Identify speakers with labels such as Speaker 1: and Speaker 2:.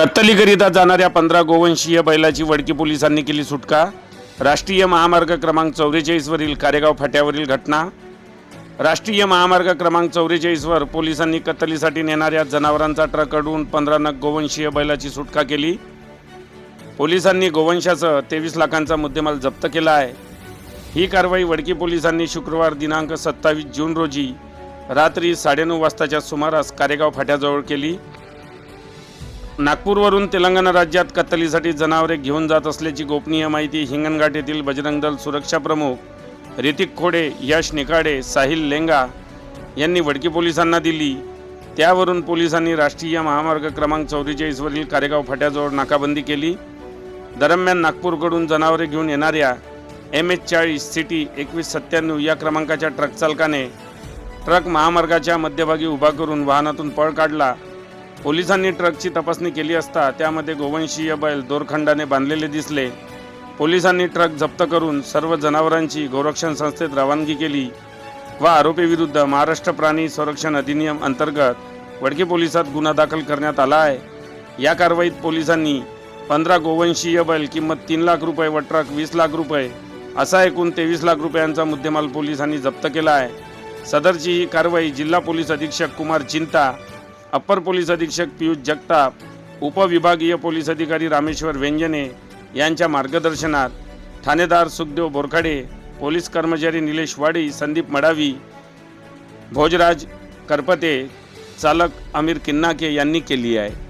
Speaker 1: कत्तलीकरिता जाणाऱ्या पंधरा गोवंशीय बैलाची वडकी पोलिसांनी केली सुटका. राष्ट्रीय महामार्ग क्रमांक चौवेचाळीसवरील कारेगाव फाट्यावरील घटना. राष्ट्रीय महामार्ग क्रमांक चौवेचाळीसवर पोलिसांनी कत्तलीसाठी नेणाऱ्या जनावरांचा ट्रक अडवून पंधरा नग गोवंशीय बैलाची सुटका केली. पोलिसांनी गोवंशासह तेवीस लाखांचा मुद्देमाल जप्त केला आहे. ही कारवाई वडकी पोलिसांनी शुक्रवार दिनांक सत्तावीस जून रोजी रात्री साडेनऊ वाजताच्या सुमारास कारेगाव फाट्याजवळ केली. नागपूरवरून तेलंगणा राज्यात कत्तलीसाठी जनावरे घेऊन जात असल्याची गोपनीय माहिती हिंगणघाट येथील बजरंग दल सुरक्षा प्रमुख ऋतिक खोडे यश निकाडे साहिल लेंगा यांनी वडकी पोलिसांना दिली. त्यावरून पोलिसांनी राष्ट्रीय महामार्ग क्रमांक चौवेचाळीसवरील कारेगाव फाट्याजवळ नाकाबंदी केली. दरम्यान नागपूरकडून जनावरे घेऊन येणाऱ्या एम एच चाळीस सिटी एकवीस सत्त्याण्णव या क्रमांकाच्या ट्रक चालकाने ट्रक महामार्गाच्या मध्यभागी उभा करून वाहनातून पळ काढला. पोलिसांनी ट्रकची तपासणी केली असता त्यामध्ये गोवंशीय बैल दोरखंडाने बांधलेले दिसले. पोलिसांनी ट्रक जप्त करून सर्व जनावरांची गोरक्षण संस्थेत रवानगी केली व आरोपीविरुद्ध महाराष्ट्र प्राणी संरक्षण अधिनियम अंतर्गत वडके पोलिसात गुन्हा दाखल करण्यात आला आहे. या कारवाईत पोलिसांनी पंधरा गोवंशीय बैल किंमत तीन लाख रुपये व ट्रक वीस लाख रुपये असा एकूण तेवीस लाख रुपयांचा मुद्देमाल पोलिसांनी जप्त केला आहे. सदरची ही कारवाई जिल्हा पोलीस अधीक्षक कुमार चिंता अप्पर पोलीस अधीक्षक पियुष जगताप उपविभागीय पोलीस अधिकारी रामेश्वर व्यंजने यांच्या मार्गदर्शनात ठाणेदार सुखदेव बोरखाडे पोलीस कर्मचारी निलेश वाडी संदीप मडावी भोजराज करपते चालक अमीर किन्नाके यांनी केली आहे.